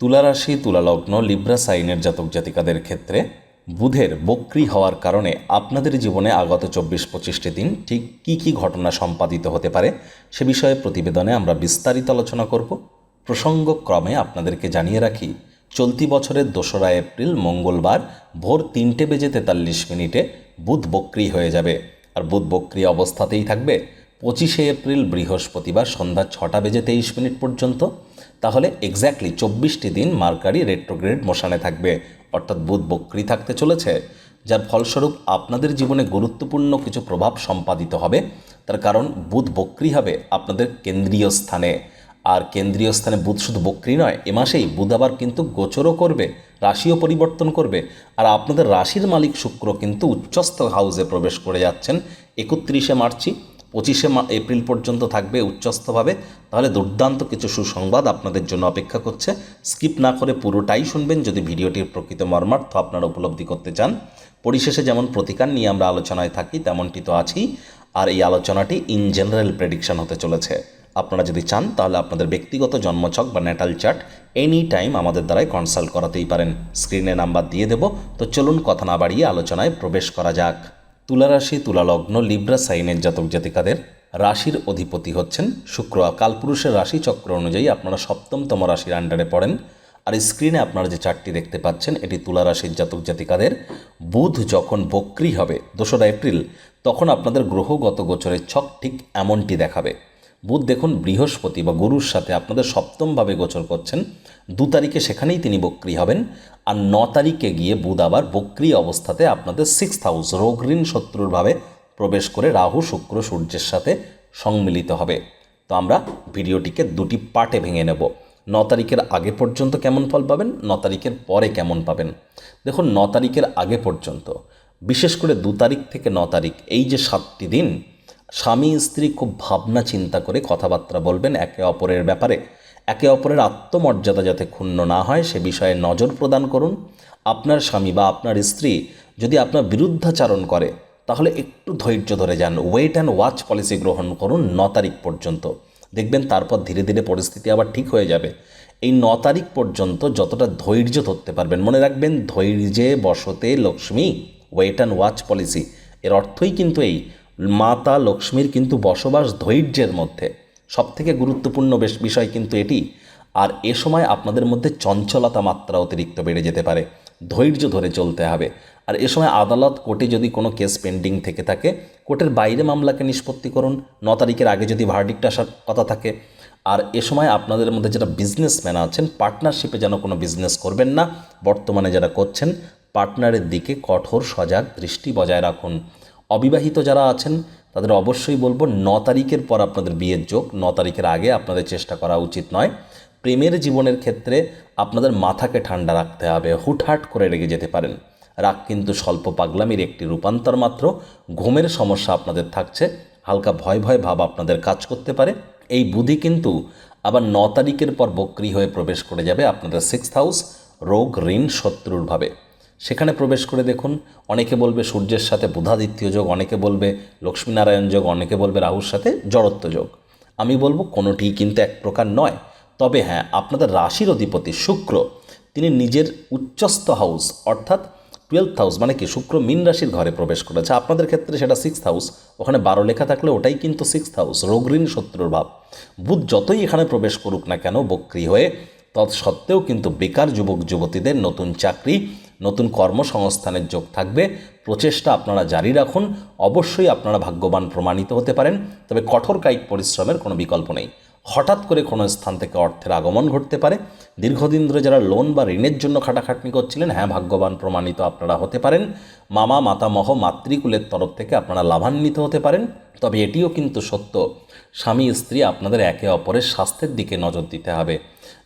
তুলারাশি, তুলালগ্ন, Libra সাইনের জাতক জাতিকাদের ক্ষেত্রে বুধের বক্রি হওয়ার কারণে আপনাদের জীবনে আগত চব্বিশ পঁচিশটি দিন ঠিক কী কী ঘটনা সম্পাদিত হতে পারে সে বিষয়ে প্রতিবেদনে আমরা বিস্তারিত আলোচনা করব। প্রসঙ্গক্রমে আপনাদেরকে জানিয়ে রাখি, চলতি বছরের দোসরা এপ্রিল, মঙ্গলবার ভোর তিনটে বেজে তেতাল্লিশ মিনিটে বুধ বক্রি হয়ে যাবে। আর বুধ বক্রি অবস্থাতেই থাকবে পঁচিশে এপ্রিল বৃহস্পতিবার সন্ধ্যা ছটা বেজে তেইশ মিনিট পর্যন্ত, তাহলে এক্স্যাক্টলি চব্বিশটি দিন মার্কারি রেট্রোগ্রেড মোশানে থাকবে। অর্থাৎ বুধ বক্রি থাকতে চলেছে, যার ফলস্বরূপ আপনাদের জীবনে গুরুত্বপূর্ণ কিছু প্রভাব সম্পাদিত হবে। তার কারণ, বুধ বক্রি হবে আপনাদের কেন্দ্রীয় স্থানে। আর কেন্দ্রীয় স্থানে বুধ শুধু বক্রি নয়, এ মাসেই বুধ আবার কিন্তু গোচরও করবে, রাশিও পরিবর্তন করবে। আর আপনাদের রাশির মালিক শুক্র কিন্তু উচ্চস্থ হাউসে প্রবেশ করে যাচ্ছেন একত্রিশে মার্চই। পঁচিশে এপ্রিল পর্যন্ত থাকবে উচ্চস্থভাবে। তাহলে দুর্দান্ত কিছু সুসংবাদ আপনাদের জন্য অপেক্ষা করছে। স্কিপ না করে পুরোটাই শুনবেন যদি ভিডিওটির প্রকৃত মর্মার্থ আপনারা উপলব্ধি করতে চান। পরিশেষে যেমন প্রতিকার নিয়ে আমরা আলোচনায় থাকি, তেমনটি তো আছেই। আর এই আলোচনাটি ইন জেনারেল প্রেডিকশন হতে চলেছে। আপনারা যদি চান, তাহলে আপনাদের ব্যক্তিগত জন্মছক বা ন্যাটাল চার্ট এনি টাইম আমাদের দ্বারাই কনসাল্ট করাতেই পারেন। স্ক্রিনে নাম্বার দিয়ে দেব। তো চলুন কথা না বাড়িয়ে আলোচনায় প্রবেশ করা যাক। তুলারাশি, তুলালগ্ন, লিব্রা, সাইনের জাতক জাতিকাদের রাশির অধিপতি হচ্ছেন শুক্র। কালপুরুষের রাশি চক্র অনুযায়ী আপনারা সপ্তমতম রাশির আন্ডারে পড়েন। আর স্ক্রিনে আপনারা যে চারটি দেখতে পাচ্ছেন, এটি তুলা রাশির জাতক জাতিকাদের বুধ যখন বক্রি হবে, দোসরা এপ্রিল, তখন আপনাদের গ্রহগত গোচরের ছক ঠিক এমনটি দেখাবে। বুধ দেখুন বৃহস্পতি বা গুরুর সাথে আপনাদের সপ্তমভাবে গোচর করছেন। দু তারিখে সেখানেই তিনি বক্রি হবেন আর ন তারিখে গিয়ে বুধ আবার বক্রি অবস্থাতে আপনাদের সিক্স হাউস রোগ ঋণ শত্রুর ভাবে প্রবেশ করে রাহু, শুক্র, সূর্যের সাথে সংমিলিত হবে। তো আমরা ভিডিওটিকে দুটি পার্টে ভেঙে নেব। ন তারিখের আগে পর্যন্ত কেমন ফল পাবেন, ন তারিখের পরে কেমন পাবেন? দেখুন, ন তারিখের আগে পর্যন্ত, বিশেষ করে দু তারিখ থেকে ন তারিখ, এই যে সাতটি দিন স্বামী স্ত্রী খুব ভাবনা চিন্তা করে কথাবার্তা বলবেন একে অপরের ব্যাপারে। একে অপরের আত্মমর্যাদা যাতে ক্ষুণ্ণ না হয় সে বিষয়ে নজর প্রদান করুন। আপনার স্বামী বা আপনার স্ত্রী যদি আপনার বিরুদ্ধাচারণ করে, তাহলে একটু ধৈর্য ধরে যান। ওয়েট অ্যান্ড ওয়াচ পলিসি গ্রহণ করুন ন তারিখ পর্যন্ত। দেখবেন তারপর ধীরে ধীরে পরিস্থিতি আবার ঠিক হয়ে যাবে। এই ন তারিখ পর্যন্ত যতটা ধৈর্য ধরতে পারবেন। মনে রাখবেন, ধৈর্যে বসতে লক্ষ্মী ওয়েট অ্যান্ড ওয়াচ পলিসি এর অর্থই কিন্তু এই। মাতা লক্ষ্মীর কিন্তু বসবাস ধৈর্যের মধ্যে। সবথেকে গুরুত্বপূর্ণ বেশ বিষয় কিন্তু এটি। আর এ সময় আপনাদের মধ্যে চঞ্চলতা মাত্রা অতিরিক্ত বেড়ে যেতে পারে। ধৈর্য ধরে চলতে হবে। আর এ সময় আদালত, কোর্টে যদি কোনো কেস পেন্ডিং থেকে থাকে, কোর্টের বাইরে মামলাকে নিষ্পত্তি করুন। ন তারিখের আগে যদি ভার্ডিক্ট আসার কথা থাকে। আর এ সময় আপনাদের মধ্যে যারা বিজনেসম্যান আছেন পার্টনারশিপে যেন কোনো বিজনেস করবেন না। বর্তমানে যারা করছেন পার্টনারের দিকে কঠোর সজাগ দৃষ্টি বজায় রাখুন। অবিবাহিত যারা আছেন, তাদের অবশ্যই বলব ন তারিখের পর আপনাদের বিয়ের যোগ, ন তারিখের আগে আপনাদের চেষ্টা করা উচিত নয়। প্রেমের জীবনের ক্ষেত্রে আপনাদের মাথাকে ঠান্ডা রাখতে হবে, হুটহাট করে রেগে যেতে পারেন। রাগ কিন্তু স্বল্প পাগলামির একটি রূপান্তর মাত্র, ঘুমের সমস্যা আপনাদের থাকছে, হালকা ভয় ভয় ভাব আপনাদের কাজ করতে পারে। এই বুধি কিন্তু আবার ন তারিখের পর বক্রি হয়ে প্রবেশ করে যাবে আপনাদের সিক্সথ হাউস রোগ, ঋণ, শত্রুর ভাবে। সেখানে প্রবেশ করে দেখুন, অনেকে বলবে সূর্যের সাথে বুধাদিত্য যোগ, অনেকে বলবে লক্ষ্মীনারায়ণ যোগ, অনেকে বলবে রাহুর সাথে জড়ত্ব যোগ। আমি বলব কোনোটিই কিন্তু এক প্রকার নয়। তবে হ্যাঁ আপনাদের রাশির অধিপতি শুক্র, তিনি নিজের উচ্চস্থ হাউস অর্থাৎ টুয়েলথ হাউস মানে কি? শুক্র মিন রাশির ঘরে প্রবেশ করেছে। আপনাদের ক্ষেত্রে সেটা সিক্সথ হাউস ওখানে বারো লেখা থাকলে ওটাই কিন্তু সিক্সথ হাউস রোগঋণ শত্রুর ভাব। বুধ যতই এখানে প্রবেশ করুক না কেন, বক্রি হয়ে, তৎসত্ত্বেও কিন্তু বেকার যুবক যুবতীদের নতুন চাকরি নতুন কর্মসংস্থানের যোগ থাকবে। প্রচেষ্টা আপনারা জারি রাখুন। অবশ্যই আপনারা ভাগ্যবান প্রমাণিত হতে পারেন। তবে কঠোর কায়িক পরিশ্রমের কোনো বিকল্প নেই। হঠাৎ করে কোনো স্থান থেকে অর্থের আগমন ঘটতে পারে। দীর্ঘদিন ধরে যারা লোন বা ঋণের জন্য খাটাখাটনি করছিলেন হ্যাঁ ভাগ্যবান প্রমাণিত আপনারা হতে পারেন। মামা, মাতামহ, মাতৃকুলের তরফ থেকে আপনারা লাভান্বিত হতে পারেন। তবে এটিও কিন্তু সত্য, স্বামী, স্ত্রী আপনাদের একে অপরের স্বাস্থ্যের দিকে নজর দিতে হবে।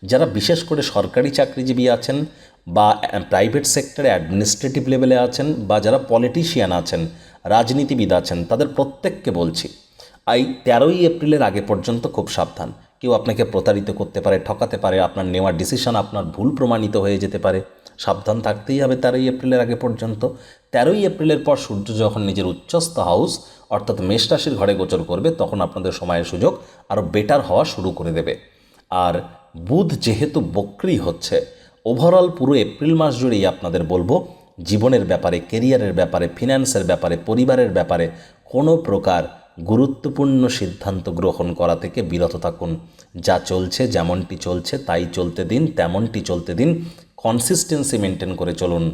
যারা বিশেষ করে সরকারি চাকরিজীবী আছেন বা প্রাইভেট সেক্টরে অ্যাডমিনিস্ট্রেটিভ লেভেলে আছেন বা, যারা পলিটিশিয়ান আছেন, রাজনীতিবিদ আছেন, তাদের প্রত্যেককে বলছি, এই তেরোই এপ্রিলের আগে পর্যন্ত খুব সাবধান। কেউ আপনাকে প্রতারিত করতে পারে, ঠকাতে পারে, আপনার নেওয়া ডিসিশন আপনার ভুল প্রমাণিত হয়ে যেতে পারে। সাবধান থাকতেই হবে তেরোই এপ্রিলের আগে পর্যন্ত। তেরোই এপ্রিলের পর সূর্য যখন নিজের উচ্চস্থ হাউস অর্থাৎ মেষ রাশির ঘরে গোচর করবে, তখন আপনাদের সময়ের সুযোগ আরও বেটার হওয়া শুরু করে দেবে। আর বুধ যেহেতু বক্রি হচ্ছে ওভারঅল পুরো এপ্রিল মাস জুড়েই আপনাদের বলব, জীবনের ব্যাপারে কেরিয়ারের ব্যাপারে ফিনান্সের ব্যাপারে, পরিবারের ব্যাপারে কোনো প্রকার গুরুত্বপূর্ণ সিদ্ধান্ত গ্রহণ করা থেকে বিরত থাকুন। যা চলছে, যেমনটি চলছে, তাই চলতে দিন, তেমনটি চলতে দিন কনসিস্টেন্সি মেনটেন করে চলুন।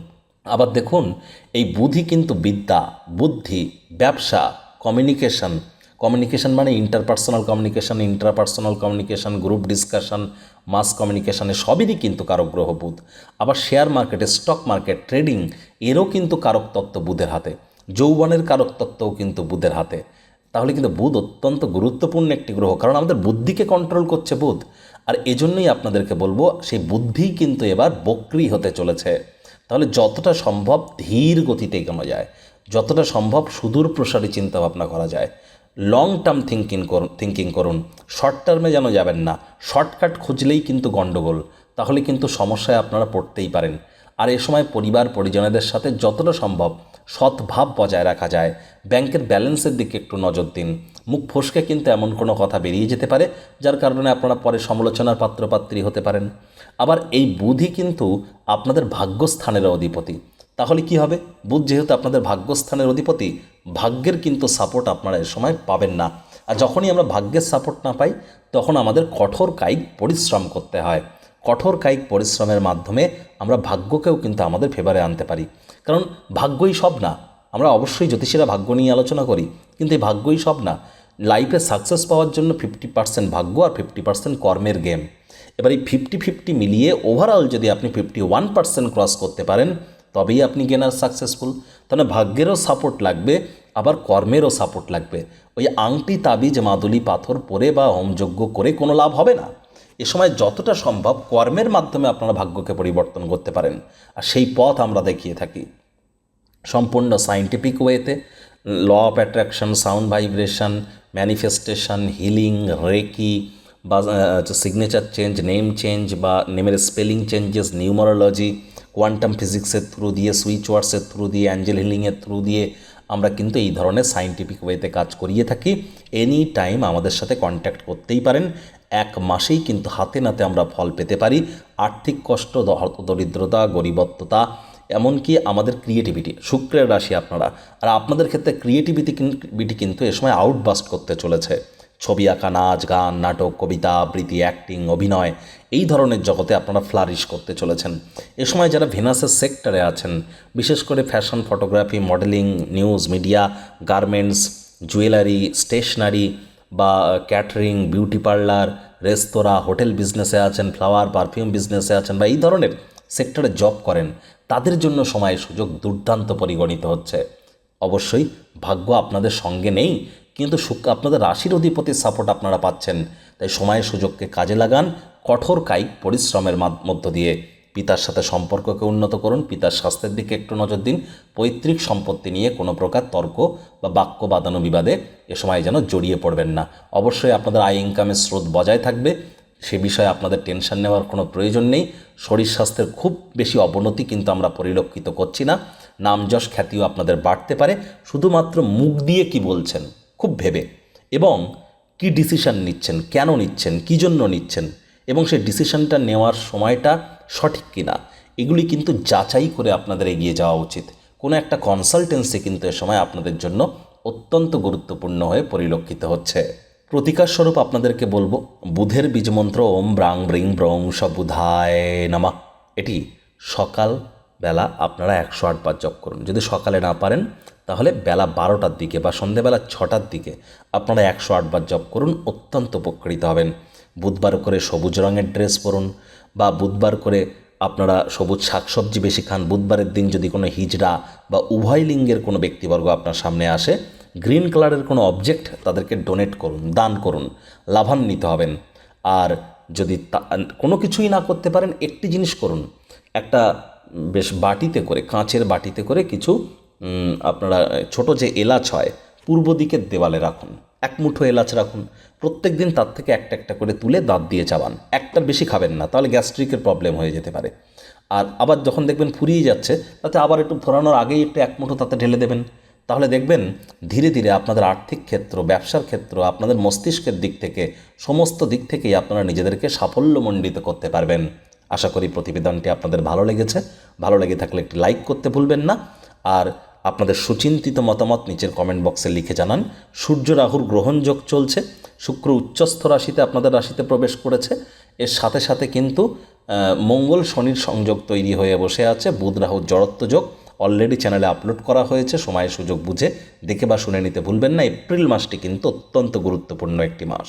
আবার দেখুন, এই বুদ্ধি কিন্তু বিদ্যা, বুদ্ধি, ব্যবসা কমিউনিকেশন কমিউনিকেশন মানে interpersonal communication interpersonal communication group discussion mass কমিউনিকেশনে সবেরই কিন্তু কারক গ্রহ বুধ আবার শেয়ার মার্কেটে স্টক মার্কেট ট্রেডিং এরও কিন্তু কারক তত্ত্ব বুধের হাতে। যৌবনের কারক তত্ত্বও কিন্তু বুধের হাতে। তাহলে কিন্তু বুধ অত্যন্ত গুরুত্বপূর্ণ একটি গ্রহ, কারণ আমাদের বুদ্ধিকে কন্ট্রোল করছে বুধ। আর এজন্যই আপনাদেরকে বলব, সেই বুদ্ধিই কিন্তু এবার বক্রি হতে চলেছে। তাহলে যতটা সম্ভব ধীর গতিতে এগোনো যায়। যতটা সম্ভব সুদূর প্রসারী চিন্তাভাবনা করা যায়। লং টার্ম থিঙ্কিং করুন থিঙ্কিং করুন। শর্ট টার্মে যেন যাবেন না। শর্টকাট খুঁজলেই কিন্তু গণ্ডগোল তাহলে কিন্তু সমস্যায় আপনারা পড়তেই পারেন। আর এ সময় পরিবার, পরিজনেদের সাথে যতটা সম্ভব সৎভাব বজায় রাখা যায়। ব্যাংকের ব্যালেন্সের দিকে একটু নজর দিন। মুখ ফসকে কিন্তু এমন কোনো কথা বেরিয়ে যেতে পারে, যার কারণে আপনারা পরে সমালোচনার পাত্রপাত্রী হতে পারেন। আবার এই বুধই কিন্তু আপনাদের ভাগ্যস্থানের অধিপতি। তাহলে কি হবে? বুধ যেহেতু আপনাদের ভাগ্যস্থানের অধিপতি, ভাগ্যের কিন্তু সাপোর্ট আপনারা এ সময় পাবেন না। আর যখনই আমরা ভাগ্যের সাপোর্ট না পাই, তখন আমাদের কঠোর কায়িক পরিশ্রম করতে হয়। কঠোর কায়িক পরিশ্রমের মাধ্যমে আমরা ভাগ্যকেও কিন্তু আমাদের ফেভারে আনতে পারি। কারণ ভাগ্যই সব না। আমরা অবশ্যই জ্যোতিষীরা ভাগ্য নিয়ে আলোচনা করি, কিন্তু এই ভাগ্যই সব না। লাইফে সাকসেস পাওয়ার জন্য ফিফটি পার্সেন্ট ভাগ্য আর ফিফটি পার্সেন্ট কর্মের গেম এবার এই ফিফটি ফিফটি মিলিয়ে ওভারঅল যদি আপনি ফিফটি ওয়ান পার্সেন্ট ক্রস করতে পারেন তবেই আপনি গেনার সাকসেসফুল তাহলে ভাগ্যেরও সাপোর্ট লাগবে, আবার কর্মেরও সাপোর্ট লাগবে। ওই আংটি, তাবিজ, মাদুলি, পাথর পরে বা হোমযজ্ঞ করে কোনো লাভ হবে না। এ সময় যতটা সম্ভব কর্মের মাধ্যমে আপনারা ভাগ্যকে পরিবর্তন করতে পারেন। আর সেই পথ আমরা দেখিয়ে থাকি। সম্পূর্ণ সাইন্টিফিক ওয়েতে law of attraction sound vibration manifestation healing reiki বা সিগনেচার চেঞ্জ নেম চেঞ্জ বা নেমের স্পেলিং চেঞ্জেস নিউমারোলজি কোয়ান্টাম ফিজিক্সের থ্রু দিয়ে সুইচ ওয়ার্ডসের থ্রু দিয়ে অ্যাঞ্জেল হিলিংয়ের থ্রু দিয়ে আমরা কিন্তু এই ধরনের সাইন্টিফিক ওয়েতে কাজ করিয়ে থাকি। এনি টাইম আমাদের সাথে কন্ট্যাক্ট করতেই পারেন। এক মাসেই কিন্তু হাতে নাতে আমরা ফল পেতে পারি। আর্থিক কষ্ট দরিদ্রতা, গরিবত্বতা, এমনকি আমাদের ক্রিয়েটিভিটি শুক্রের রাশি আপনারা। আর আপনাদের ক্ষেত্রে ক্রিয়েটিভিটি কিন্তু এ সময় আউটবাস্ট করতে চলেছে। ছবি আঁকা, নাচ, গান, নাটক, কবিতা, আবৃত্তি অ্যাক্টিং অভিনয় এই ধরনের জগতে আপনারা ফ্লারিশ করতে চলেছেন। এ সময় যারা ভেনাসের সেক্টরে আছেন, বিশেষ করে fashion photography modelling news media garments jewellery stationery বা catering beauty parlour restaurant hotel বিজনেসে আছেন ফ্লাওয়ার পারফিউম বিজনেসে আছেন বা এই ধরনের সেক্টরে জব করেন, তাদের জন্য সময়, সুযোগ দুর্দান্ত পরিগণিত হচ্ছে। অবশ্যই ভাগ্য আপনাদের সঙ্গে নেই, কিন্তু আপনাদের রাশির অধিপতির সাপোর্ট আপনারা পাচ্ছেন। তাই সময়, সুযোগকে কাজে লাগান কঠোর কায়িক পরিশ্রমের মধ্য দিয়ে পিতার সাথে সম্পর্ককে উন্নত করুন। পিতার স্বাস্থ্যের দিকে একটু নজর দিন। পৈতৃক সম্পত্তি নিয়ে কোনো প্রকার তর্ক বা বাক্য বাদানো বিবাদে এ সময় যেন জড়িয়ে পড়বেন না। অবশ্যই আপনাদের আয় ইনকামের স্রোত বজায় থাকবে। সে বিষয়ে আপনাদের টেনশন নেওয়ার কোনো প্রয়োজন নেই। শরীর স্বাস্থ্যের খুব বেশি অবনতি কিন্তু আমরা পরিলক্ষিত করছি না। নাম যশ খ্যাতিও আপনাদের বাড়তে পারে। শুধুমাত্র মুখ দিয়ে কি বলছেন? খুব ভেবে। এবং কি ডিসিশন নিচ্ছেন? কেন নিচ্ছেন? কী জন্য নিচ্ছেন? এবং সেই ডিসিশনটা নেওয়ার সময়টা সঠিক কিনা, এগুলি কিন্তু যাচাই করে আপনাদের এগিয়ে যাওয়া উচিত। কোনো একটা কনসালটেন্সি কিন্তু এ সময় আপনাদের জন্য অত্যন্ত গুরুত্বপূর্ণ হয়ে পরিলক্ষিত হচ্ছে। প্রতিকার স্বরূপ আপনাদেরকে বলব, বুধের বীজমন্ত্র ওম ব্রাং ব্রিং ব্রং বুধায় নামা। এটি সকাল বেলা আপনারা একশো আটবার জপ করুন। যদি সকালে না পারেন, তাহলে বেলা বারোটার দিকে বা সন্ধেবেলা ছটার দিকে আপনারা একশো আটবার জপ করুন, অত্যন্ত উপকৃত হবেন। বুধবার করে সবুজ রঙের ড্রেস পরুন বা বুধবার করে আপনারা সবুজ শাকসবজি বেশি খান। বুধবারের দিন যদি কোনো হিজড়া বা উভয় লিঙ্গের কোনো ব্যক্তিবর্গ আপনার সামনে আসে, গ্রিন কালারের কোনো অবজেক্ট তাদেরকে ডোনেট করুন, দান করুন, লাভান্বিত হবেন। আর যদি কোনো কিছুই না করতে পারেন, একটি জিনিস করুন। একটা বেশ বাটিতে করে, কাঁচের বাটিতে করে কিছু আপনারা ছোট যে এলাচ হয়, পূর্ব দিকের দেওয়ালে রাখুন। এক মুঠো এলাচ রাখুন। প্রত্যেক দিন তার থেকে একটা একটা করে তুলে দাঁত দিয়ে চাবান। একটার বেশি খাবেন না, তাহলে গ্যাস্ট্রিকের প্রবলেম হয়ে যেতে পারে। আর আবার যখন দেখবেন ফুরিয়ে যাচ্ছে, তাতে আবার একটু ফোরানোর আগেই একটু এক মুঠো তাতে ঢেলে দেবেন। তাহলে দেখবেন ধীরে ধীরে আপনাদের আর্থিক ক্ষেত্র, ব্যবসার ক্ষেত্র, আপনাদের মস্তিষ্কের দিক থেকে, সমস্ত দিক থেকেই আপনারা নিজেদেরকে সাফল্যমণ্ডিত করতে পারবেন। আশা করি প্রতিবেদনটি আপনাদের ভালো লেগেছে। ভালো লেগে থাকলে একটি লাইক করতে ভুলবেন না। আর আপনাদের সুচিন্তিত মতামত নিচের কমেন্ট বক্সে লিখে জানান। সূর্য রাহুর গ্রহণযোগ চলছে, শুক্র উচ্চস্থ রাশিতে আপনাদের রাশিতে প্রবেশ করেছে। এর সাথে সাথে কিন্তু মঙ্গল শনির সংযোগ তৈরি হয়ে বসে আছে। বুধ রাহুর জড়ত্ব যোগ অলরেডি চ্যানেলে আপলোড করা হয়েছে। সময় সুযোগ বুঝে দেখে বা শুনে নিতে ভুলবেন না। এপ্রিল মাসটি কিন্তু অত্যন্ত গুরুত্বপূর্ণ একটি মাস।